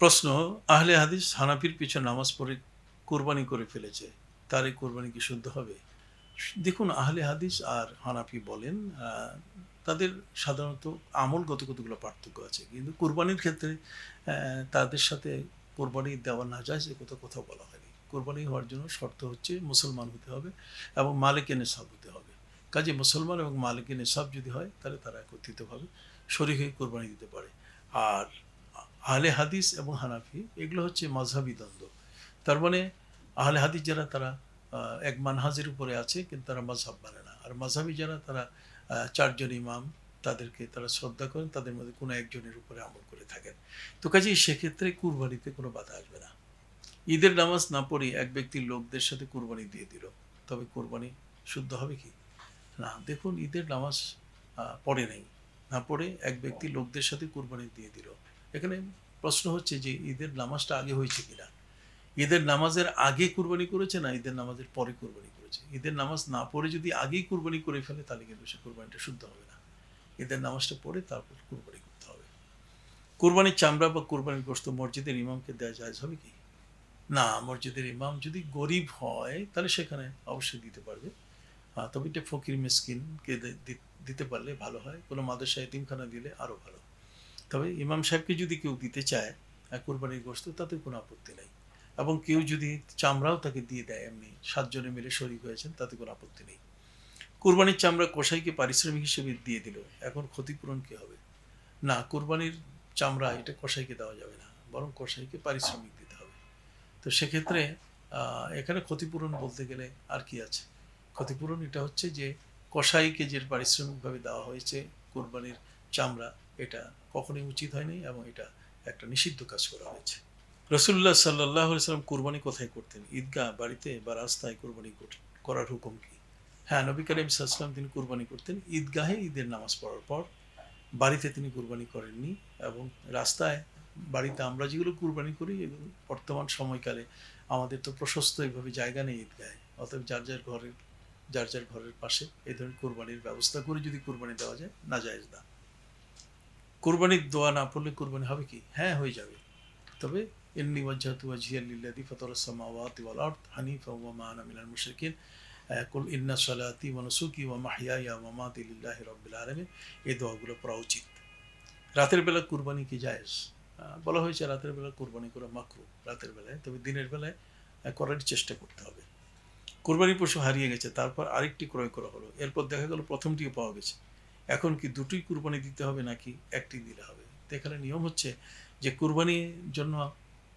প্রশ্ন, আহলে হাদিস হানাফির পিছনে নামাজ পড়ে কোরবানি করে ফেলেছে, তার এই কোরবানি কি শুদ্ধ হবে? দেখুন, আহলে হাদিস আর হানাফি বলেন তাদের সাধারণত আমলগত কতগুলো পার্থক্য আছে। কিন্তু কোরবানির ক্ষেত্রে তাদের সাথে কোরবানি দেওয়া না যায়, সে কথা কোথাও বলা হয়নি। কোরবানি হওয়ার জন্য শর্ত হচ্ছে মুসলমান হতে হবে এবং মালিকে নেশাব হতে হবে। কাজে মুসলমান এবং মালিকে নেশাব যদি হয়, তাহলে তারা একত্রিতভাবে শরীর হয়ে কোরবানি দিতে পারে। আর আহলে হাদিস এবং হানাফি, এগুলো হচ্ছে মাঝহাবি দ্বন্দ্ব। তার মানে আহলে হাদিস যারা, তারা এক মানহাজের উপরে আছে, কিন্তু তারা মাঝহাব মানে না। আর মাঝহাবি যারা, তারা চারজন ইমাম, তাদেরকে তারা শ্রদ্ধা করেন, তাদের মধ্যে কোনো একজনের উপরে আমল করে থাকেন। তো কাজেই সেক্ষেত্রে কুরবানিতে কোনো বাধা আসবে না। ঈদের নামাজ না পড়ে এক ব্যক্তির লোকদের সাথে কুরবানি দিয়ে দিল, তবে কোরবানি শুদ্ধ হবে কি? না, দেখুন, ঈদের নামাজ পড়ে নেই। না পড়ে এক ব্যক্তি লোকদের সাথে কুরবানি দিয়ে দিল। এখানে প্রশ্ন হচ্ছে যে ঈদের নামাজটা আগে হয়েছে কিনা? ঈদের নামাজের আগে কুরবানি করেছে না ঈদের নামাজের পরে কুরবানি করেছে? ঈদের নামাজ না পড়ে যদি আগেই কুরবানি করে ফেলে, তাহলে কিন্তু সে কুরবানিটা শুদ্ধ হবে না। ঈদের নামাজটা পড়ে তারপর কুরবানি করতে হবে। কুরবানির চামড়া বা কুরবানির গোস্ত মসজিদের ইমামকে দেওয়া যায় হবে কি? না, মসজিদের ইমাম যদি গরিব হয়, তাহলে সেখানে অবশ্যই দিতে পারবে। তবে এটা ফকির মিসকিনকে দিতে পারলে ভালো হয়। কোনো মাদ্রাসা এতিমখানা দিলে আরও ভালো। তবে ইমাম সাহেবকে যদি কেউ দিতে চায় কোরবানির গোস্ত তাতে কোনো আপত্তি নেই। এবং কেউ যদি চামড়াও তাকে দিয়ে দেয়, এমনি সাতজনে মিলে শরিক হয়েছেন, তাতে কোনো আপত্তি নেই। কোরবানির চামড়া কষাইকে পারিশ্রমিক হিসেবে দিয়ে দিল, এখন ক্ষতিপূরণ কী হবে? না, কোরবানির চামড়া এটা কষাইকে দেওয়া যাবে না, বরং কষাইকে পারিশ্রমিক দিতে হবে। তো সেক্ষেত্রে এখানে ক্ষতিপূরণ বলতে গেলে আর কি আছে? ক্ষতিপূরণ এটা হচ্ছে যে কসাইকে যে পারিশ্রমিকভাবে দেওয়া হয়েছে কোরবানির চামড়া, এটা কখনোই উচিত হয়নি এবং এটা একটা নিষিদ্ধ কাজ করা হয়েছে। রসুল্লাহ সাল্লাহ সাল্লাম কোরবানি কোথায় করতেন? ঈদগাহ, বাড়িতে বা রাস্তায় কোরবানি করার হুকুম কি? হ্যাঁ নবী করিম সাল্লাম তিনি কোরবানি করতেন। ঈদগাহে ঈদের নামাজ পড়ার পর বাড়িতে তিনি কোরবানি করেননি এবং রাস্তায়, বাড়িতে আমরা যেগুলো কোরবানি করি বর্তমান সময়কালে আমাদের তো প্রশস্ত এইভাবে জায়গা নেই ঈদগাহে। অতএব যার যার ঘরের, যার যার ঘরের পাশে এই ধরনের কোরবানির ব্যবস্থা করে যদি কোরবানি দেওয়া যায় না যায় না। কোরবানির দোয়া না পড়লে কোরবানি হবে কি? হ্যাঁ হয়ে যাবে। তবে এমনি ওয়াজ্জাতু ওয়াজহিয়া লিল্লাযী ওয়াল আরদ হানিফা ওয়া মা আনা মিনাল মুশরিকিন। কুল ইন্না সালাতি ওয়া নুসুকি ওয়া ওয়া মামাতি লিল্লাহি রাব্বিল আলামিন। এই দোয়াগুলো পড়া উচিত। রাতের বেলা কুরবানি কি জায়েজ? বলা হয়েছে রাতের বেলা কুরবানি করা মাকরু রাতের বেলায়। তবে দিনের বেলায় করার চেষ্টা করতে হবে। কোরবানি পশু হারিয়ে গেছে, তারপর আরেকটি ক্রয় করা হলো। এরপর দেখা গেল প্রথমটিও পাওয়া গেছে। এখন কি দুটোই কুরবানি দিতে হবে নাকি একটি দিলে হবে? এখানে নিয়ম হচ্ছে যে কুরবানির জন্য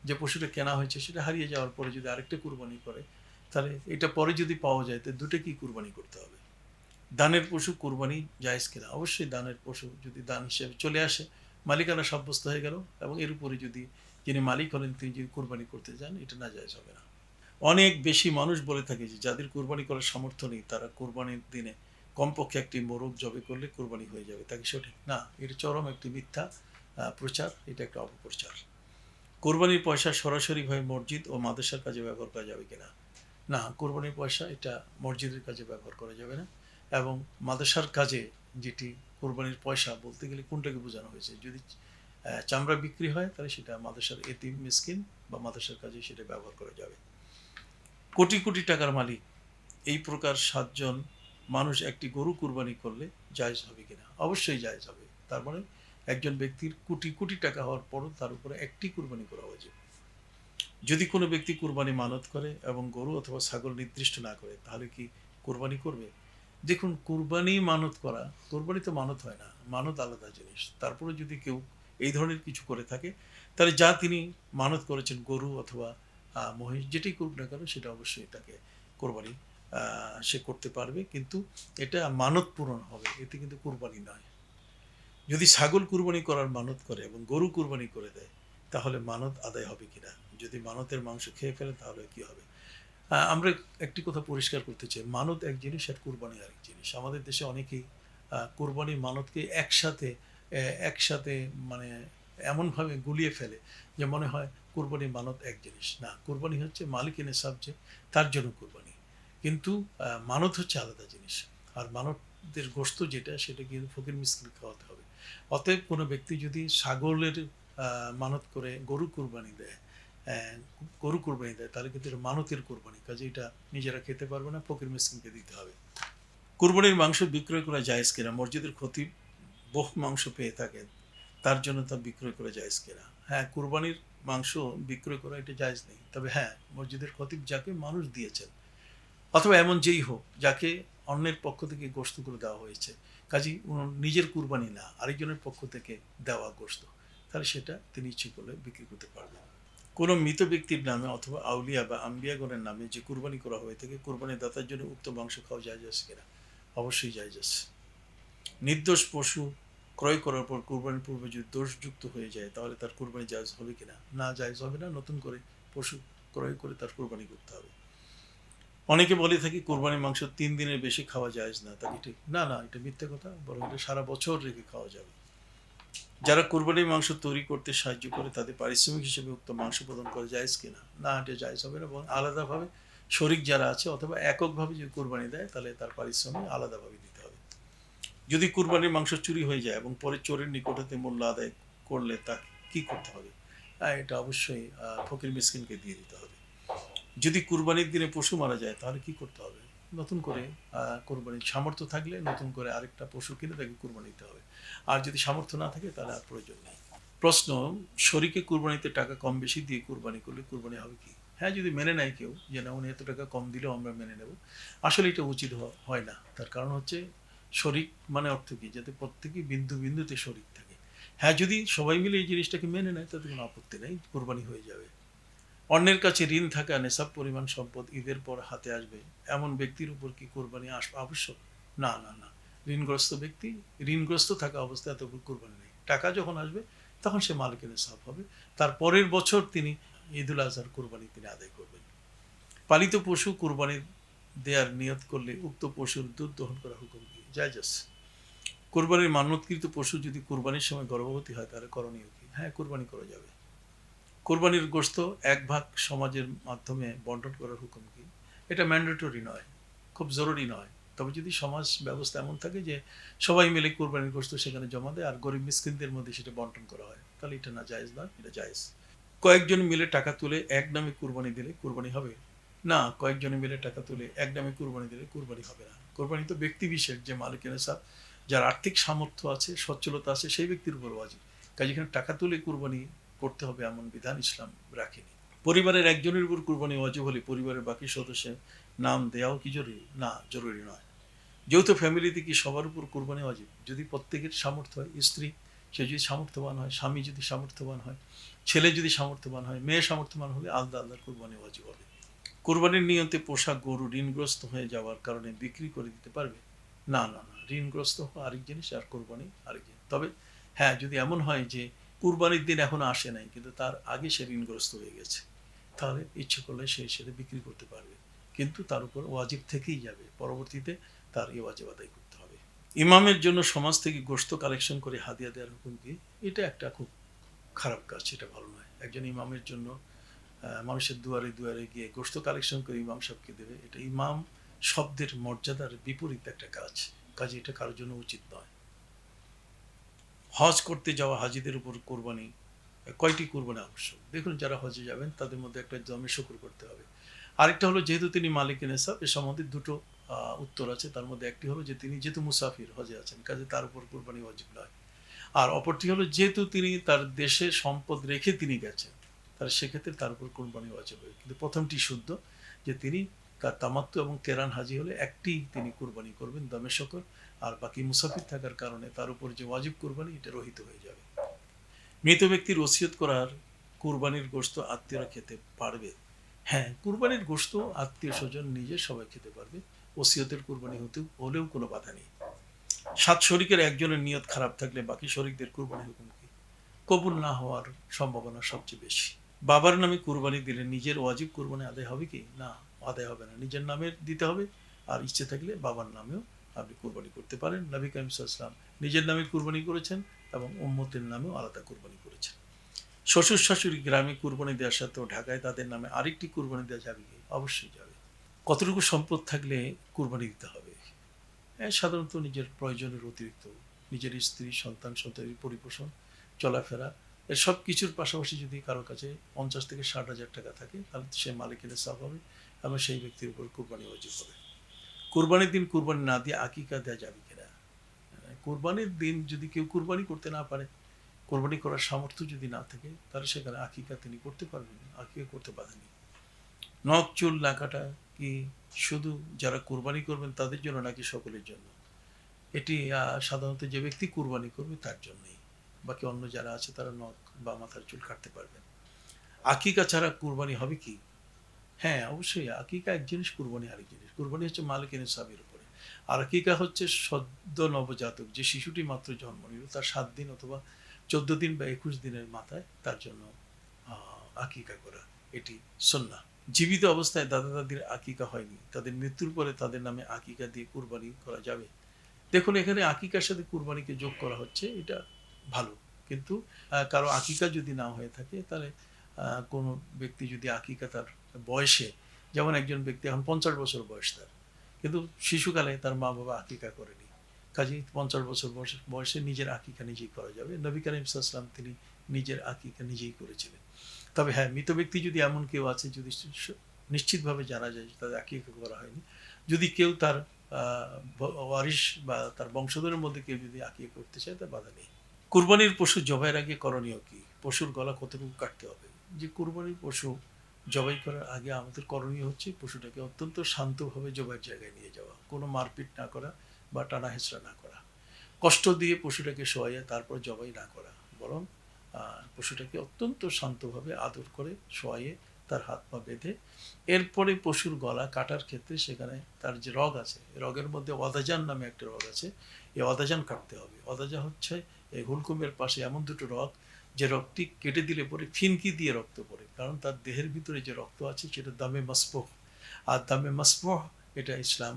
যে পশুটা কেনা হয়েছে সেটা হারিয়ে যাওয়ার পরে যদি আরেকটা কুরবানি করে, তাহলে এটা পরে যদি পাওয়া যায়, তো দুটো কি কুরবানি করতে হবে? দানের পশু কুরবানি জায়েজ কিনা? অবশ্যই দানের পশু যদি দান হিসেবে চলে আসে, মালিকানা সাব্যস্ত হয়ে গেল এবং এর উপরে যদি যিনি মালিক হলেন, তিনি যদি কুরবানি করতে যান, এটা না জায়েজ হবে না। অনেক বেশি মানুষ বলে থাকে যে যাদের কোরবানি করার সামর্থ্য নেই, তারা কোরবানির দিনে কমপক্ষে একটি মোরগ জবে করলে কোরবানি হয়ে যাবে। তাকে সঠিক? না, এটা চরম একটি মিথ্যা প্রচার, এটা একটা অপপ্রচার। কোরবানির পয়সা সরাসরিভাবে মসজিদ ও মাদ্রাসার কাজে ব্যবহার করা যাবে কিনা? না, কোরবানির পয়সা এটা মসজিদের কাজে ব্যবহার করা যাবে না। এবং মাদ্রাসার কাজে যেটি কোরবানির পয়সা বলতে গেলে কোনটাকে বোঝানো হয়েছে? যদি চামড়া বিক্রি হয়, তাহলে সেটা মাদ্রাসার এতিম, মিসকিন বা মাদ্রাসার কাজে সেটা ব্যবহার করা যাবে। কোটি কোটি টাকার মালিক, এই প্রকার সাতজন মানুষ একটি গরু কুরবানি করলে জায়জ হবে কিনা? অবশ্যই জায়জ হবে। তার মানে একজন ব্যক্তির কোটি কোটি টাকা হওয়ার পরও তার উপরে একটি কুরবানি করা উচিত। যদি কোনো ব্যক্তি কুরবানি মানত করে এবং গরু অথবা ছাগল নির্দিষ্ট না করে, তাহলে কি কুরবানি করবে? দেখুন, কুরবানি মানত করা, কোরবানি তো মানত হয় না, মানত আলাদা জিনিস। তারপরে যদি কেউ এই ধরনের কিছু করে থাকে, তাহলে যা তিনি মানত করেছেন গরু অথবা মহিষ, যেটাই করুক না কেন, সেটা অবশ্যই তাকে কোরবানি সে করতে পারবে, কিন্তু এটা মানত পূরণ হবে, এতে কিন্তু কোরবানি নয়। যদি ছাগল কুরবানি করার মানত করে এবং গরু কুরবানি করে দেয়, তাহলে মানত আদায় হবে কিনা? যদি মানতের মাংস খেয়ে ফেলে, তাহলে কি হবে? আমরা একটি কথা পরিষ্কার করতে চাই, মানত এক জিনিস আর কুরবানি আরেক জিনিস। আমাদের দেশে অনেকেই কুরবানি মানতকে একসাথে একসাথে মানে এমনভাবে গুলিয়ে ফেলে যে মনে হয় কুরবানি মানত এক জিনিস। না, কুরবানি হচ্ছে মালিক এনে সাবজে তার জন্য কুরবানি। কিন্তু মানত হচ্ছে আলাদা জিনিস। আর মানতের গোস্ত যেটা, সেটা কিন্তু ফকির মিসকিন খাওয়াতে হবে। অতএব কোনো ব্যক্তি যদি ছাগলের মানত করে গরু কুরবানি দেয় গরু কুরবানি দেয়, তাহলে কিন্তু এটা মানতের কুরবানি। কাজে এটা নিজেরা খেতে পারবে না, ফকির মিসকিনকে দিতে হবে। কুরবানির মাংস বিক্রয় করা জায়েজ কিনা? মসজিদের ক্ষতি বহু মাংস পেয়ে থাকেন, তার জন্য তা বিক্রয় করা জায়েজ কিনা? হ্যাঁ কুরবানির মাংস বিক্রয় করা এটা জায়েজ নেই। তবে হ্যাঁ মসজিদের খতিব যাকে মানুষ দিয়েছেন অথবা এমন যেই হোক, যাকে অন্যের পক্ষ থেকে গোস্ত করে দেওয়া হয়েছে। কাজী নিজের কুরবানি না, আরেকজনের পক্ষ থেকে দেওয়া গোস্ত তাহলে সেটা তিনি ইচ্ছে করলে বিক্রি করতে পারবেন। কোনো মৃত ব্যক্তির নামে অথবা আউলিয়া বা আম্বিয়াগণের নামে যে কুরবানি করা হয়ে থাকে কুরবানি দাতার জন্য উক্ত মাংস খাওয়া যায় যাচ্ছে কিনা? অবশ্যই যায় আছে। নির্দোষ পশু ক্রয় করার পর কুরবানির পূর্বে যদি দোষযুক্ত হয়ে যায়, তাহলে তার কুরবানি জায়জ হবে কিনা? না, জায়জ হবে না। নতুন করে পশু ক্রয় করে তার কুরবানি করতে হবে। অনেকে বলে থাকি কোরবানির মাংস তিন দিনের বেশি খাওয়া যায় না। তা ঠিক? না না, এটা মিথ্যে কথা, বরং এটা সারা বছর রেখে খাওয়া যাবে। যারা কোরবানির মাংস তৈরি করতে সাহায্য করে, তাদের পারিশ্রমিক হিসেবে উক্ত মাংস প্রদান করা যায় কিনা? না, এটা জায়জ হবে না এবং আলাদাভাবে শরিক যারা আছে, অথবা এককভাবে যদি কোরবানি দেয়, তাহলে তার পারিশ্রমিক আলাদাভাবে দিতে হবে। যদি কুরবানির মাংস চুরি হয়ে যায় এবং পরে চোরের নিকট হতে মূল্য আদায় করলে তা কি করতে হবে? এটা অবশ্যই ফকির মিসকিনকে দিয়ে দিতে হবে। যদি কুরবানির দিনে পশু মারা যায় তাহলে কি করতে হবে? নতুন করে। কোরবানির সামর্থ্য থাকলে নতুন করে আরেকটা পশু কিনে তাকে কুরবানি দিতে হবে। আর যদি সামর্থ্য না থাকে তাহলে আর প্রয়োজন নেই। প্রশ্ন শরীকে কুরবানিতে টাকা কম বেশি দিয়ে কুরবানি করলে কুরবানি হবে কি? হ্যাঁ যদি মেনে নেয় কেউ যে না উনি এত টাকা কম দিলেও আমরা মেনে নেব। আসলে এটা উচিত হয় না। তার কারণ হচ্ছে শরিক মানে অর্থ কি? যাতে প্রত্যেকেই বিন্দু বিন্দুতে শরিক থাকে। হ্যাঁ যদি সবাই মিলে এই জিনিসটাকে মেনে নেয় তাতে কোনো আপত্তি নেই কোরবানি হয়ে যাবে। অন্যের কাছে ঋণ থাকা নেশাব পরিমাণ সম্পদ ঈদের পর হাতে আসবে। এমন ব্যক্তির উপর কি কোরবানি আসবে আবশ্যক? না না না। ঋণগ্রস্ত ব্যক্তি, ঋণগ্রস্ত থাকা অবস্থায় এত কোরবানি নেই। টাকা যখন আসবে, তখন সে মালিকের নেশাব হবে। তার পরের বছর তিনি ঈদুল আজহার কোরবানি তিনি আদায় করবেন। পালিত পশু কোরবানি দেয়ার নিয়ত করলে উক্ত পশুর দুধ দহন করা হুকুম কি জায়জ। আছে কোরবানির মান্যতকৃত পশু যদি কোরবানির সময় গর্ভবতী হয়, তাহলে করণীয় কি? হ্যাঁ কোরবানি করা যাবে। কোরবানির গোস্ত এক ভাগ সমাজের মাধ্যমে বন্টন করার হুকুম কি? এটা ম্যান্ডেটরি নয়, খুব জরুরি নয়। তবে যদি সমাজ ব্যবস্থা এমন থাকে যে সবাই মিলে কোরবানির গোস্ত সেখানে জমা দেয় আর গরিব মিসকিনদের মধ্যে সেটা বন্টন করা হয়, তাহলে এটা না জায়েজ নয়, এটা জায়েজ। কয়েকজন মিলে টাকা তুলে এক নামে কুরবানি দিলে কুরবানি হবে? না, কয়েকজনে মিলে টাকা তুলে এক নামে কুরবানি দিলে কুরবানি হবে না। কোরবানি তো ব্যক্তি বিশেষ, যে মালিকের সাথ, যার আর্থিক সামর্থ্য আছে, সচ্ছলতা আছে, সেই ব্যক্তির উপর ওয়াজিব। কাজে এখানে টাকা তুলে কুরবানি করতে হবে এমন বিধান ইসলাম রাখেনি। পরিবারের একজনের উপর কুরবানি ওয়াজিব হলে পরিবারের বাকি সদস্যের নাম দেওয়াও কি জরুরি? না, জরুরি নয়। যৌথ ফ্যামিলিতে কি সবার উপর কুরবানি ওয়াজিব? যদি প্রত্যেকের সামর্থ্য হয়, স্ত্রী, সে যদি সামর্থ্যবান হয়, স্বামী যদি সামর্থ্যবান হয়, ছেলে যদি সামর্থ্যবান হয়, মেয়ে সামর্থ্যবান হলে আলাদা আলাদা কুরবানি ওয়াজিব হবে। কোরবানির নিয়ন্তে পোশাক, গরু ঋণগ্রস্ত হয়ে যাওয়ার কারণে বিক্রি করে দিতে পারবে? না না না, ঋণগ্রস্ত হওয়া আরেক জিনিস আর কোরবানি আরেক জিনিস। তবে হ্যাঁ যদি এমন হয় যে কুরবানির দিন এখনও আসে নাই, কিন্তু তার আগে সে ঋণগ্রস্ত হয়ে গেছে। তাহলে ইচ্ছে করলে সে সেটা বিক্রি করতে পারবে। কিন্তু তার উপর ওয়াজিব থেকেই যাবে। পরবর্তীতে তার এই ওয়াজিব আদায় করতে হবে। ইমামের জন্য সমাজ থেকে গোস্ত কালেকশন করে হাদিয়া দেওয়ার হুকুম কি এটা একটা খুব খারাপ কাজ, সেটা ভালো নয়। একজন ইমামের জন্য মানুষের দুয়ারে দুয়ারে গিয়ে গোস্ত কালেকশন করে ইমাম সাহেবকে দেবে, এটা ইমাম শব্দের মর্যাদার বিপরীত একটা কাজ। কাজে এটা কারোর জন্য উচিত নয়। হজ করতে যাওয়া হাজিদের উপর কোরবানি, কয়টি কোরবানি আবশ্যক? দেখুন, যারা হজে যাবেন, তাদের মধ্যে একটা জমে শুকুর করতে হবে। আরেকটা হলো, যেহেতু তিনি মালিকের নেশাব এ সম্বন্ধে দুটো উত্তর আছে। তার মধ্যে একটি হলো যে, তিনি যেহেতু মুসাফির হজে আছেন, কাজে তার উপর কোরবানি ওয়াজিব নয়। আর অপরটি হলো, যেহেতু তিনি তার দেশে সম্পদ রেখে তিনি গেছেন, তাহলে সেক্ষেত্রে তার উপর কোরবানি ওয়াজিব হবে। কিন্তু প্রথমটি শুদ্ধ, যে তিনি তার তামাত্ম এবং কেরান হাজি হলে একটি তিনি কোরবানি করবেন, দমে শকর। আর বাকি মুসাফির থাকার কারণে তার উপর যে ওয়াজিব কোরবানি, এটা রহিত হয়ে যাবে। মৃত ব্যক্তির ওসিয়ত করার কুরবানির গোস্ত আত্মীয়রা খেতে পারবে। হ্যাঁ কুরবানির গোস্ত আত্মীয় স্বজন নিজে সবাই খেতে পারবে। ওসিয়তের কুরবানি হতে হলেও কোনো বাধা নেই। সাত শরিকের একজনের নিয়ত খারাপ থাকলে বাকি শরিকদের কুরবানি হুকুম কি? কবুল না হওয়ার সম্ভাবনা সবচেয়ে বেশি। বাবার নামে কুরবানি দিলে নিজের ওয়াজিব কুরবানি আদায় হবে কি? না, আদায় হবে না। নিজের নামের দিতে হবে, আর ইচ্ছে থাকলে বাবার নামেও আপনি কোরবানি করতে পারেন। নবী কাইম ইসলাম নিজের নামে কুরবানি করেছেন এবং উম্মতের নামেও আলাদা কুরবানি করেছেন। শ্বশুর শাশুড়ি গ্রামে কুরবানি দেওয়ার সাথেও ঢাকায় তাদের নামে আরেকটি কুরবানি দেওয়া যাবে অবশ্যই যাবে। কতটুকু সম্পদ থাকলে কুরবানি দিতে হবে? হ্যাঁ সাধারণত নিজের প্রয়োজনের অতিরিক্ত, নিজের স্ত্রী, সন্তান সন্তানের পরিপোষণ, চলাফেরা এর সব কিছুর পাশাপাশি যদি কারও কাছে পঞ্চাশ থেকে ষাট হাজার টাকা থাকে, তাহলে সে মালিকের সাফ হবে এবং সেই ব্যক্তির উপর কুরবানি অর্জিত হবে। কুরবানির দিন কোরবানি না দিয়ে আকিকা দেওয়া যাবে কিনা? কোরবানির দিন যদি কেউ কোরবানি করতে না পারে, কোরবানি করার সামর্থ্য যদি না থাকে, তাহলে সেখানে আকিকা তিনি করতে পারবেন। আকিকা করতে নেই। নখ, চুল না কাটা কি শুধু যারা কোরবানি করবেন তাদের জন্য নাকি সকলের জন্য? এটি সাধারণত যে ব্যক্তি কোরবানি করবে তার জন্যই। বাকি অন্য যারা আছে তারা নখ বা মাথার চুল কাটতে পারবেন। আকিকা ছাড়া কোরবানি হবে কি? হ্যাঁ অবশ্যই। আকিকা এক জিনিস, কুরবানি আরেক জিনিস। কুরবানি হচ্ছে মালিকের সাবের উপরে। আর আকিকা হচ্ছে সদ্য নবজাতক, যে শিশুটি মাত্র জন্ম নিল, তার সাত দিন অথবা চোদ্দ দিন বা একুশ দিনের মাথায় তার জন্য আকিকা করা। এটি সন্না জীবিত অবস্থায় দাদা দাদির আকিকা হয়নি। তাদের মৃত্যুর পরে তাদের নামে আকিকা দিয়ে কুরবানি করা যাবে। দেখুন, এখানে আকিকার সাথে কুরবানিকে যোগ করা হচ্ছে, এটা ভালো। কিন্তু কারও আকিকা যদি না হয়ে থাকে, তাহলে কোনো ব্যক্তি যদি আকিকা তার বয়সে, যেমন একজন ব্যক্তি এখন পঞ্চাশ বছর বয়স তার, কিন্তু শিশুকালে তার মা বাবা আকিকা করেনি। কাজেই পঞ্চাশ বছর বয়সে বয়সে নিজের আকিকা নিজেই করা যাবে। নবী করিম সাল্লাম তিনি নিজের আকিকা নিজেই করেছিলেন। তবে হ্যাঁ মৃত ব্যক্তি যদি এমন কেউ আছে, যদি নিশ্চিতভাবে জানা যায় তাদের আকিকা করা হয়নি, যদি কেউ তার ওয়ারিশ বা তার বংশধরের মধ্যে কেউ যদি আঁকিয়ে করতে চায় তা বাধা নেই। কুরবানির পশু জবাইয়ের আগে করণীয় কি? পশুর গলা কতটুকু কাটতে হবে? যে কুরবানির পশু জবাই করার আগে আমাদের করণীয় হচ্ছে পশুটাকে অত্যন্ত শান্তভাবে জবাইয়ের জায়গায় নিয়ে যাওয়া, কোনো মারপিট না করা বা টানা হেঁচড়া না করা। কষ্ট দিয়ে পশুটাকে শোয়াইয়া তারপর জবাই না করা, বরং পশুটাকে অত্যন্ত শান্তভাবে আদর করে শোয়াইয়ে তার হাত পা বেঁধে এরপরে পশুর গলা কাটার ক্ষেত্রে সেখানে তার যে রগ আছে, রগের মধ্যে অদাজান নামে একটা রগ আছে, এই অদাজান কাটতে হবে। অদাজা হচ্ছে এই হুলকুমের পাশে এমন দুটো রগ যে রক্তটি কেটে দিলে পরে ফিনকি দিয়ে রক্ত পড়ে, কারণ তার দেহের ভিতরে যে রক্ত আছে সেটা দামে মাসপহ আর দামে মাসপহ এটা ইসলাম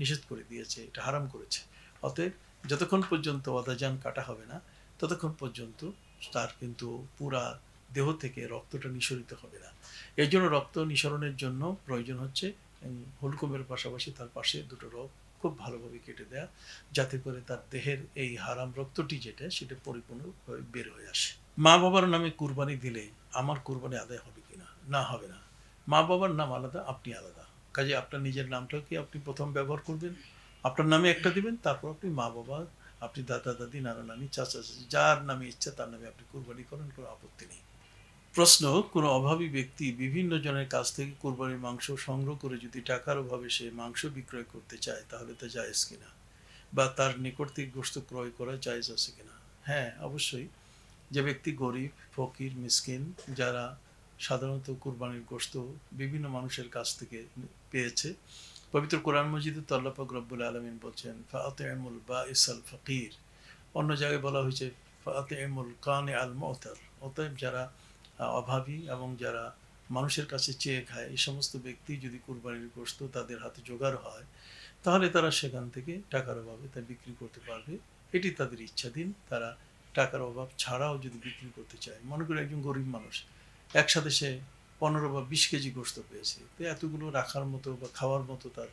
নিষেধ করে দিয়েছে, এটা হারাম করেছে। অতএব যতক্ষণ পর্যন্ত অদাজান কাটা হবে না, ততক্ষণ পর্যন্ত তার কিন্তু পুরা দেহ থেকে রক্তটা নিঃসরিত হবে না। এই জন্য রক্ত নিঃসরণের জন্য প্রয়োজন হচ্ছে হুলকুমের পাশাপাশি তার পাশে দুটো রোগ খুব ভালোভাবে কেটে দেয়া, যাতে করে তার দেহের এই হারাম রক্তটি যেটা, সেটা পরিপূর্ণভাবে বের হয়ে আসে। মা বাবার নামে কুরবানি দিলে আমার কুরবানি আদায় হবে কিনা না? হবে না। মা বাবার নাম আলাদা, আপনি আলাদা। কাজে আপনার নিজের নামটা কি আপনি প্রথম ব্যবহার করবেন? আপনার নামে একটা দিবেন, তারপর আপনি মা বাবা, আপনি দাদা, দাদি, নানা, নানি, চাচা, চাচি, যার নামে ইচ্ছা তার নামে আপনি কুরবানি করেন, কোনো আপত্তি নেই। প্রশ্ন, কোনো অভাবী ব্যক্তি বিভিন্ন জনের কাছ থেকে কোরবানির মাংস সংগ্রহ করে যদি টাকার অভাবে সে মাংস বিক্রয় করতে চায়, তাহলে তা জায়েজ কিনা? বা তার নিকট থেকে গোস্ত ক্রয় করা জায়েজ আছে কিনা? হ্যাঁ অবশ্যই। যে ব্যক্তি গরিব, ফকির, মিসকিন, যারা সাধারণত কুরবানির গোস্ত বিভিন্ন মানুষের কাছ থেকে পেয়েছে, পবিত্র কোরআন মজিদে তল্লাপাক রব্বুল আলমিন বলছেন ফাতে এমুল বা ইসাল ফকির। অন্য জায়গায় বলা হয়েছে ফাতে এমুল কানে আল মহতার অতএব যারা অভাবী এবং যারা মানুষের কাছে চেয়ে খায়, এই সমস্ত ব্যক্তি যদি কুরবানির গোস্ত তাদের হাতে জোগাড় হয়, তাহলে তারা সেখান থেকে টাকার অভাবে তা বিক্রি করতে পারবে। এটি তাদের ইচ্ছাধীন। তারা টাকার অভাব ছাড়াও যদি বিক্রি করতে চায়, মনে করি একজন গরিব মানুষ, একসাথে সে পনেরো বা বিশ কেজি গোস্ত পেয়েছে, তো এতগুলো রাখার মতো বা খাওয়ার মতো তার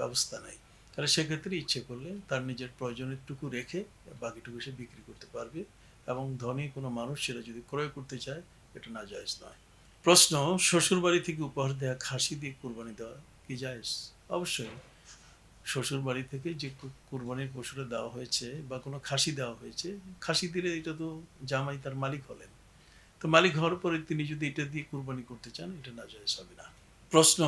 ব্যবস্থা নাই। তাহলে সেক্ষেত্রে ইচ্ছে করলে তার নিজের প্রয়োজনেরটুকু রেখে বাকিটুকু সে বিক্রি করতে পারবে। এবং ধনী কোনো মানুষ সেটা যদি ক্রয় করতে চায়, এটা না জায়েজ নয়। প্রশ্ন শ্বশুর বাড়ি থেকে উপহার দেওয়া খাসি দিয়ে কুরবানি দেওয়া কি জায়েজ? অবশ্যই। শ্বশুর বাড়ি থেকে যে কুরবানির পশুটা দেওয়া হয়েছে বা কোনো খাসি দেওয়া হয়েছে, খাসি দিলে এটা তো জামাই তার মালিক হলেন। তো মালিক হওয়ার পরে তিনি যদি এটা দিয়ে কুরবানি করতে চান, এটা না জায়েজ হবে না। প্রশ্ন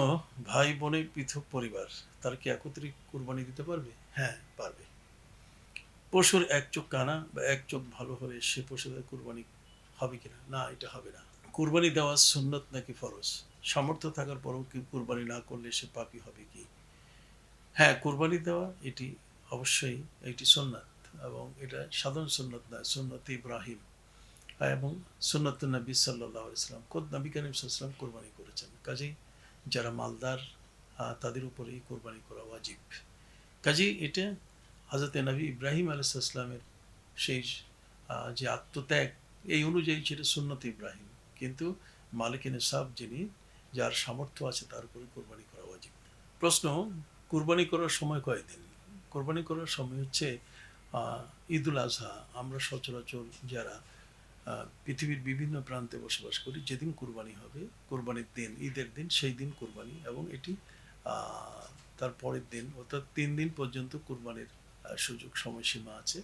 ভাই বোনের পৃথক পরিবার, তার কি একত্রে কুরবানি দিতে পারবে? হ্যাঁ পারবে। পশুর এক চোখ কানা বা এক চোখ ভালো হলে সে পশুদের কুরবানি হবে কিনা? না, এটা হবে না। কুরবানি দেওয়া সুন্নত নাকি ফরজ? সামর্থ্য থাকার পরেও কি কুরবানি না করলে সে পাপি হবে কি? হ্যাঁ কুরবানি দেওয়া এটি অবশ্যই এটি সুন্নাত এবং এটা সাধারণ সুন্নত নয়, সুন্নত ইব্রাহিম এবং সুন্নত নবী সাল্লাহ ইসলাম খোদ নবী করিম সাল্লাম কোরবানি করেছেন। কাজেই যারা মালদার তাদের উপরেই কোরবানি করা ওয়াজিব। কাজেই এটা হজরত নবী ইব্রাহিম আলাইসাল্লামের সেই যে আত্মত্যাগ, এই অনুযায়ী সেটা সুন্নত ইব্রাহিম। কিন্তু মালিকিন সাহ যিনি, যার সামর্থ্য আছে তার উপরে কোরবানি করা উচিত। প্রশ্ন, কোরবানি করার সময় কয়দিন? কোরবানি করার সময় হচ্ছে ঈদুল আজহা আমরা সচরাচর যারা পৃথিবীর বিভিন্ন প্রান্তে বসবাস করি, যেদিন কুরবানি হবে, কোরবানির দিন, ঈদের দিন, সেই দিন কুরবানি এবং এটি তার পরের দিন, অর্থাৎ তিন দিন পর্যন্ত কুরবানির সুযোগ সময়সীমা আছে।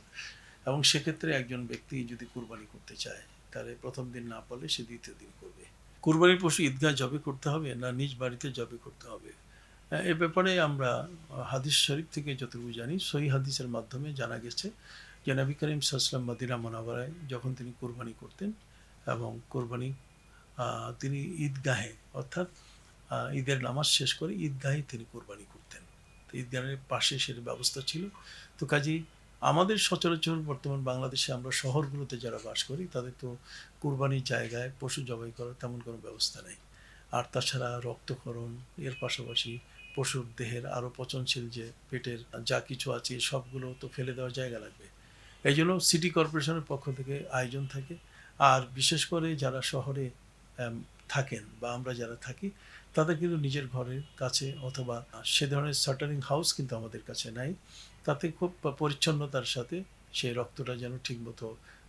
এবং সেক্ষেত্রে একজন ব্যক্তি যদি কুরবানি করতে চায়, তাহলে প্রথম দিন না পারলে সে দ্বিতীয় দিন করবে। কুরবানির পশু ঈদগাহ জবে করতে হবে না নিজ বাড়িতে জবে করতে হবে। এ ব্যাপারে আমরা হাদিস শরীফ থেকে যতটুকু জানি, সহি হাদিসের মাধ্যমে জানা গেছে যে নবী করিম সাল্লাম মদিনা মোনাবারায় যখন তিনি কোরবানি করতেন এবং কোরবানি তিনি ঈদগাহে, অর্থাৎ ঈদের নামাজ শেষ করে ঈদগাহে তিনি কোরবানি করতেন। তো ঈদগাহের পাশে সের ব্যবস্থা ছিল। তো কাজেই আমাদের সচরাচর বর্তমান বাংলাদেশে আমরা শহরগুলোতে যারা বাস করি, তাদের তো কুরবানির জায়গায় পশু জবাই করার তেমন কোনো ব্যবস্থা নেই। আর তাছাড়া রক্তক্ষরণ, এর পাশাপাশি পশুর দেহের আরও পচনশীল যে পেটের যা কিছু আছে, সবগুলো তো ফেলে দেওয়ার জায়গা লাগবে। এই জন্য সিটি কর্পোরেশনের পক্ষ থেকে আয়োজন থাকে। আর বিশেষ করে যারা শহরে থাকেন বা আমরা যারা থাকি, তাদের কিন্তু নিজের ঘরের কাছে অথবা সে ধরনের শাটারিং হাউস কিন্তু আমাদের কাছে নাই। তাতে খুব পরিচ্ছন্নতার সাথে সেই রক্তটা যেন ঠিকমতো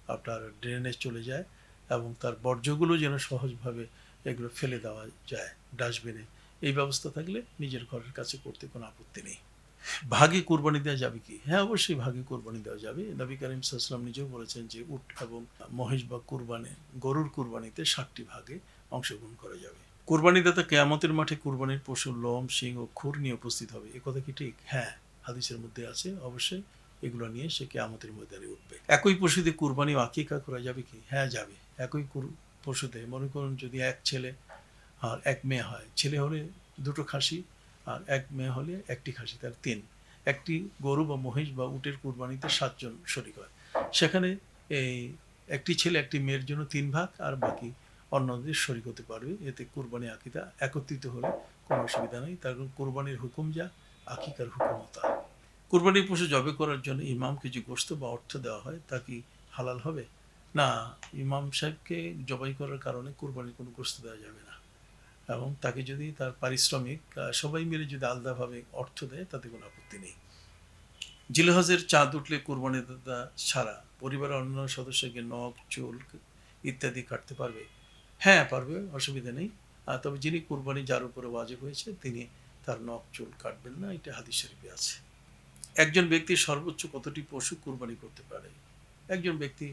আপনার ড্রেনে চলে যায় এবং তার বর্জ্যগুলো যেন সহজভাবে এগুলো ফেলে দেওয়া যায় ডাস্টবিনে এই ব্যবস্থা থাকলে নিজের ঘরের কাছে করতে কোনো আপত্তি নেই। ভাগে কোরবানি দেওয়া যাবে কি? হ্যাঁ অবশ্যই ভাগে কোরবানি দেওয়া যাবে। নবী করিম সাল্লাম নিজেও বলেছেন যে উট এবং মহিষ বা কুরবানি, গরুর কুরবানিতে ষাটটি ভাগে অংশগ্রহণ করা যাবে। কোরবানিদাতা কেয়ামতের মাঠে কোরবানির পশুর লোম, শিং ও খুর নিয়ে উপস্থিত হবে। এ কথা কি ঠিক? হ্যাঁ। হাদিসের মধ্যে আছে অবশ্যই এগুলো নিয়ে সে কেয়ামতের ময়দানে উঠবে। একই পশুতে কুরবানি আকিকা করা যাবে কি? হ্যাঁ যাবে। একই পশুতে মনে করুন যদি এক ছেলে আর এক মেয়ে হয় ছেলে হলে দুটো খাসি আর এক মেয়ে হলে একটি খাসি তার তিন। একটি গরু বা মহিষ বা উটের কুরবানিতে সাতজন শরিক হয়। সেখানে এই একটি ছেলে একটি মেয়ের জন্য তিন ভাগ আর বাকি অন্যদের শরিক হতে পারবে। এতে কুরবানি আকিদা একত্রিত হলে কোনো অসুবিধা নেই। তার কুরবানির হুকুম যা আকিকার হুকুম তা কুরবানির পশু জবে করার জন্য ইমামকে যে গোস্ত বা অর্থ দেওয়া হয়, তা কি হালাল হবে? না, ইমাম সাহেবকে জবাই করার কারণে কুরবানির কোনো গোস্ত দেওয়া যাবে না। এবং তাকে যদি তার পারিশ্রমিক সবাই মিলে যদি আলাদাভাবে অর্থ দেয়, তাতে কোনো আপত্তি নেই। জিলহজের চাঁদ উঠলে কুরবানি দাতা ছাড়া পরিবারের অন্য সদস্যকে নখ, চুল ইত্যাদি কাটতে পারবে? হ্যাঁ পারবে, অসুবিধা নেই। তবে যিনি কুরবানি যার উপরে ওয়াজিব হয়েছে, তিনি তার নখ চুল কাটবেন না, এটা হাদিস শরীফে আছে। একজন ব্যক্তি সর্বোচ্চ কতটি পশু কুরবানি করতে পারে? একজন ব্যক্তি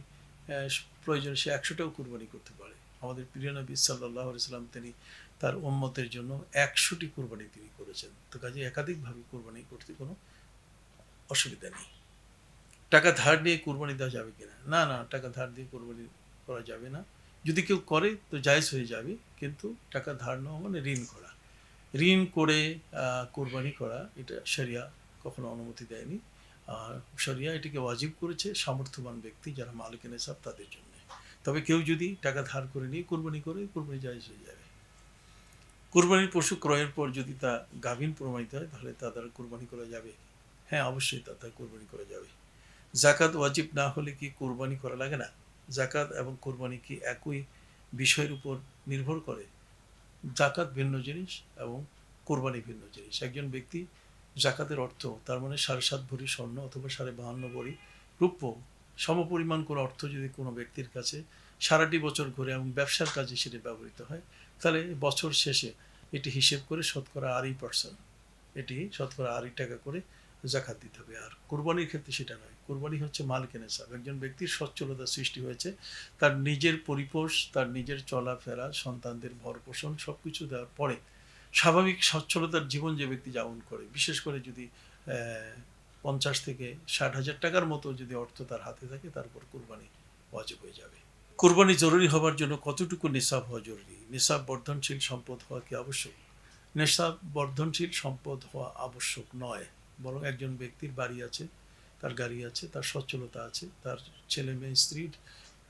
প্রয়োজন সে একশোটাও কুরবানি করতে পারে। আমাদের প্রিয় নবী সাল্লাহ সাল্লাম, তিনি তার উম্মতের জন্য একশোটি কুরবানি তিনি করেছেন। তো কাজে একাধিকভাবে কুরবানি করতে কোনো অসুবিধা নেই। টাকা ধার নিয়ে কুরবানি দেওয়া যাবে কিনা? না না, টাকা ধার দিয়ে কুরবানি করা যাবে না। যদি কেউ করে, তো জায়জ হয়ে যাবে, কিন্তু টাকা ধার নেওয়া মানে ঋণ করা। ঋণ করে কোরবানি করা, এটা শরিয়া কখনো অনুমতি দেয়নি। আর শরিয়া এটিকে ওয়াজিব করেছে সামর্থ্যবান ব্যক্তি যারা মালিকের নেশাব তাদের জন্য। তবে কেউ যদি টাকা ধার করে নিয়ে কোরবানি করে, কোরবানি জায়জ হয়ে যাবে। কোরবানির পশু ক্রয়ের পর যদি তা গাভীন প্রমাণিত হয়, তাহলে তা দ্বারা কোরবানি করা যাবে। হ্যাঁ অবশ্যই তা দ্বারা কোরবানি করা যাবে। জাকাত ওয়াজিব না হলে কি কোরবানি করা লাগে না? জাকাত এবং কোরবানি কি একই বিষয়ের উপর নির্ভর করে? জাকাত ভিন্ন জিনিস এবং কোরবানি ভিন্ন জিনিস। একজন ব্যক্তি জাকাতের অর্থ, তার মানে সাড়ে সাত ভরি স্বর্ণ অথবা সাড়ে বাহান্ন ভরি রূপ্য, সমপরিমাণ কোনো অর্থ যদি কোনো ব্যক্তির কাছে সারাটি বছর ঘুরে এবং ব্যবসার কাজে সেটি ব্যবহৃত হয়, তাহলে বছর শেষে এটি হিসেব করে শতকরা আড়াই পার্সেন্ট এটি শতকরা আড়াই টাকা করে জাকাত দিতে হবে। আর কোরবানির ক্ষেত্রে সেটা নয়। কোরবানি হচ্ছে মালিকের নেশাব একজন ব্যক্তির সচ্ছলতা সৃষ্টি হয়েছে, তার নিজের পরিপোষ, তার নিজের চলাফেরা, সন্তানদের ভরপোষণ সব কিছু দেওয়ার পরে স্বাভাবিক সচ্ছলতার জীবন যে ব্যক্তি যাপন করে, বিশেষ করে যদি পঞ্চাশ থেকে ষাট হাজার টাকার মতো যদি অর্থ তার হাতে থাকে তারপর কোরবানি ওয়াজিব হয়ে যাবে। কোরবানি জরুরি হওয়ার জন্য কতটুকু নিসাব হওয়া জরুরি? নিসাব বর্ধনশীল সম্পদ হওয়া কি আবশ্যক? নেশাব বর্ধনশীল সম্পদ হওয়া আবশ্যক নয়। বরং একজন ব্যক্তির বাড়ি আছে, তার গাড়ি আছে, তার সচ্ছলতা আছে, তার ছেলে মেয়ে স্ত্রীর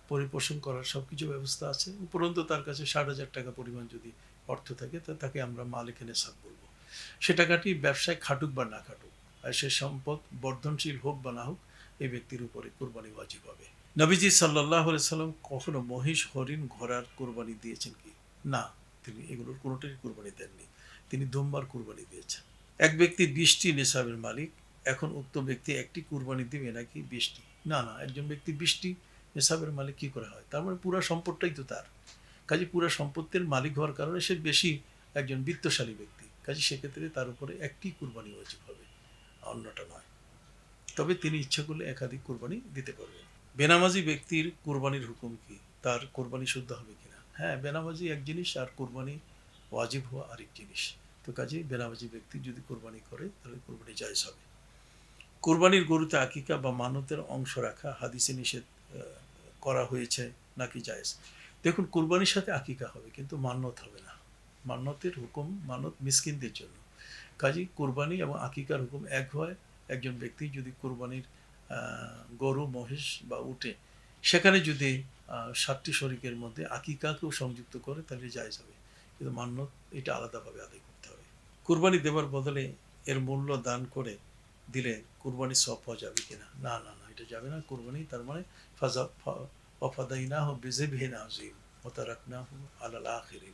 পরিপোষণ করার সব কিছু ব্যবস্থা আছে। উপরন্তু তার কাছে ষাট হাজার টাকা পরিমাণ যদি অর্থ থাকে, তা তাকে আমরা মালিক নেশাব বলব। সে টাকাটি ব্যবসায় খাটুক বা না খাটুক, আর সে সম্পদ বর্ধনশীল হোক বা না হোক, এই ব্যক্তির উপরে কোরবানি ওয়াজিব হবে। নবীজি সাল্লাহ সাল্লাম কখনো মহিষ, হরিণ, ঘোড়ার কোরবানি দিয়েছেন কি? না, তিনি এগুলোর কোনোটারই কোরবানি দেননি। তিনি দুমবার কোরবানি দিয়েছেন। এক ব্যক্তি বিশটি নেশাবের মালিক, এখন উক্ত ব্যক্তি একটি কুরবানি দিবে নাকি বিশটি না না, একজন ব্যক্তি বিশটি নিসাবের মালিক কি করে হয়? তার মানে পুরো সম্পদটাই তো তার। কাজে পুরো সম্পত্তির মালিক হওয়ার কারণে সে বেশি একজন বিত্তশালী ব্যক্তি। কাজে সেক্ষেত্রে তার উপরে একটি কুরবানি ওয়াজিব হবে, অন্যটা নয়। তবে তিনি ইচ্ছা করলে একাধিক কুরবানি দিতে পারবেন। বেনামাজি ব্যক্তির কুরবানির হুকুম কি? তার কোরবানি শুদ্ধ হবে কিনা? হ্যাঁ বেনামাজি এক জিনিস আর কোরবানি ওয়াজিব হওয়া আরেক জিনিস। তো কাজে বেনামাজি ব্যক্তি যদি কোরবানি করে, তাহলে কোরবানি জায়জ হবে। কোরবানির গরুতে আকিকা বা মানতের অংশ রাখা হাদিসে নিষেধ করা হয়েছে নাকি জায়েজ? দেখুন, কোরবানির সাথে আকিকা হবে, কিন্তু মান্যত হবে না। মান্যতের হুকুম মানত মিসকিনদের জন্য। কাজেই কোরবানি এবং আকিকার হুকুম এক হয়, একজন ব্যক্তি যদি কোরবানির গরু, মহিষ বা উটে, সেখানে যদি সাতটি শরিকের মধ্যে আকিকাকেও সংযুক্ত করে, তাহলে জায়জ হবে। কিন্তু মান্যত এটা আলাদাভাবে আদায় কোরবানি দেওয়ার বদলে এর মূল্য দান করে দিলে কুরবানি সব পাওয়া যাবে কিনা? না না না এটা যাবে না। কুরবানি তার মানে ফাজা অফাদাইনা হো বেজেবিহীন আজিম ও তারাকনা হো আলাল আখিরিন।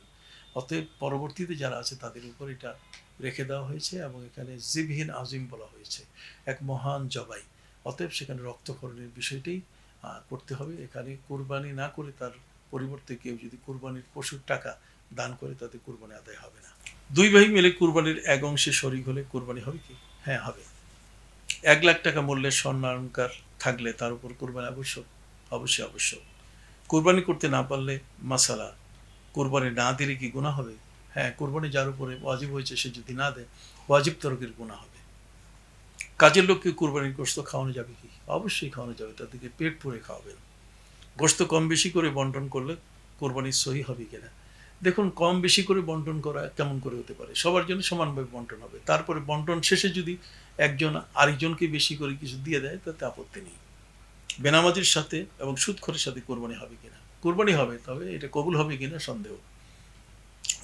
অতএব পরবর্তীতে যারা আছে তাদের উপর এটা রেখে দেওয়া হয়েছে এবং এখানে জিবহীন আজিম বলা হয়েছে। এক মহান জবাই। অতএব সেখানে রক্তক্ষরণের বিষয়টাই আহ, করতে হবে। এখানে কোরবানি না করে তার পরিবর্তে কেউ যদি কোরবানির পশুর টাকা দান করে তাতে কোরবানি আদায় হবে না। দুই ভাই মিলে কোরবানির এক অংশে শরিক হলে কোরবানি হবে কি? হ্যাঁ হবে। এক লাখ টাকা মূল্যের স্বর্ণ অলঙ্কার থাকলে তার উপর কোরবানি আবশ্যক? অবশ্যই আবশ্যক। কোরবানি করতে না পারলে মাসালা কোরবানি না দিলে কি গুণা হবে? হ্যাঁ কোরবানি যার উপরে ওয়াজিব হয়েছে সে যদি না দেয় ওয়াজিব তরকের গুণা হবে। কাজের লোককে কোরবানির গোস্ত খাওয়ানো যাবে কি? অবশ্যই খাওয়ানো যাবে তাদেরকে পেট পুরে খাওয়াবেন। গোস্ত কম বেশি করে বন্টন করলে কোরবানির সহি হবে কিনা? দেখুন, কম বেশি করে বন্টন করা কেমন করে হতে পারে? সবার জন্য সমানভাবে বন্টন হবে। তারপরে বন্টন শেষে যদি একজন আরেকজনকে বেশি করে কিছু দিয়ে দেয়, তাতে আপত্তি নেই। বেনামাজির সাথে এবং সুদখোরের সাথে কোরবানি হবে কিনা? কোরবানি হবে, তবে এটা কবুল হবে কিনা সন্দেহ।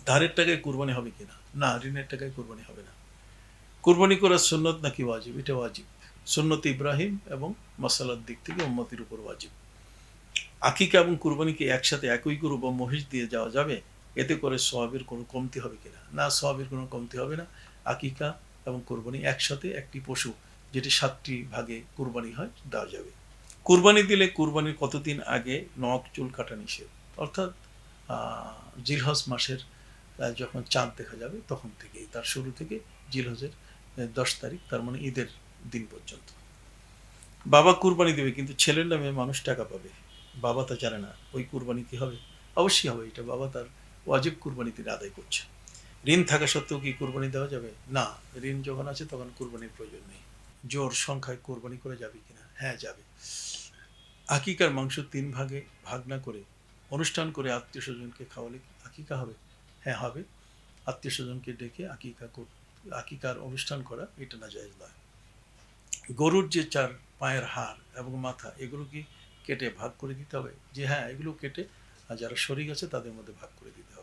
ধারের টাকায় কোরবানি হবে কিনা? না, ঋণের টাকায় কোরবানি হবে না। কোরবানি করার সুন্নত নাকি ওয়াজিব? এটা ওয়াজিব। সুন্নত ইব্রাহিম এবং মশালার দিক থেকে উম্মতির উপর ওয়াজিব। আকিকা এবং কুরবানিকে একসাথে একই গরু বা মহিষ দিয়ে যাওয়া যাবে? এতে করে সোয়াবের কোনো কমতি হবে কিনা? না সোয়াবের কোনো কমতি হবে না। আকিকা এবং কোরবানি একসাথে একটি পশু, যেটি সাতটি ভাগে কুরবানি হয়, দেওয়া যাবে। কুরবানি দিলে কুরবানির কতদিন আগে নখ, চুল কাটা নিষেধ? অর্থাৎ জিলহজ মাসের যখন চাঁদ দেখা যাবে, তখন থেকেই, তার শুরু থেকে জিলহজের দশ তারিখ, তার মানে ঈদের দিন পর্যন্ত। বাবা কুরবানি দেবে, কিন্তু ছেলের নামে মানুষ টাকা পাবে। বাবা তা জানে না, ওই কুরবানি কি হবে? অবশ্যই হবে, এটা বাবা তার ওয়াজিব কুরবানি তিনি আদায় করছে। ঋণ থাকা সত্ত্বেও কি কুরবানি দেওয়া যাবে? না, ঋণ যখন আছে তখন কুরবানির প্রয়োজন নেই। জোর সংখ্যায় কোরবানি করে যাবে কিনা? হ্যাঁ যাবে। আকিকার মাংস তিন ভাগে ভাগ না করে অনুষ্ঠান করে আত্মীয় স্বজনকে খাওয়ালে আকিকা হবে? হ্যাঁ হবে। আত্মীয় স্বজনকে ডেকে আকিকা কর- আকিকার অনুষ্ঠান করা এটা না যায় নয়। গরুর যে চার পায়ের হাড় এবং মাথা, এগুলো কি কেটে ভাগ করে দিতে হবে? যে হ্যাঁ এগুলো কেটে আর যারা শরিক আছে তাদের মধ্যে ভাগ করে দিতে হবে।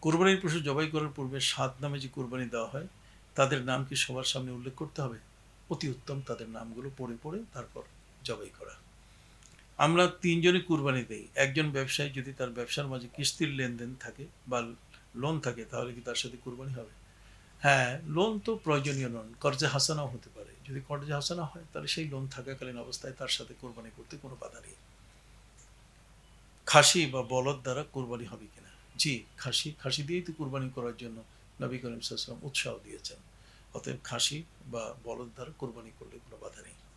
কোরবানির পশু জবাই করার পূর্বে সাত নামে যে কোরবানি দেওয়া হয়, তাদের নাম কি সবার সামনে উল্লেখ করতে হবে? অতি উত্তম, তাদের নামগুলো পড়ে পড়ে তারপর জবাই করা। আমরা তিনজনই কুরবানি দেই। একজন ব্যবসায়ী যদি তার ব্যবসার মাঝে কিস্তির লেনদেন থাকে বা লোন থাকে, তাহলে কি তার সাথে কুরবানি হবে? হ্যাঁ লোন তো প্রয়োজনীয় নন কর্জে হাসানাও হতে পারে। যদি কর্জে হাসানা হয়, তাহলে সেই লোন থাকাকালীন অবস্থায় তার সাথে কোরবানি করতে কোনো বাধা নেই। খাসি বা বলদ দ্বারা কোরবানি হবে কিনা? জি, খাসি খাসি দিয়েই তো কোরবানি করার জন্য নবী করিম সাল্লাম উৎসাহ দিয়েছেন। অতএব খাসি বা বলদ দ্বারা কোরবানি করলে কোনো বাধা নেই।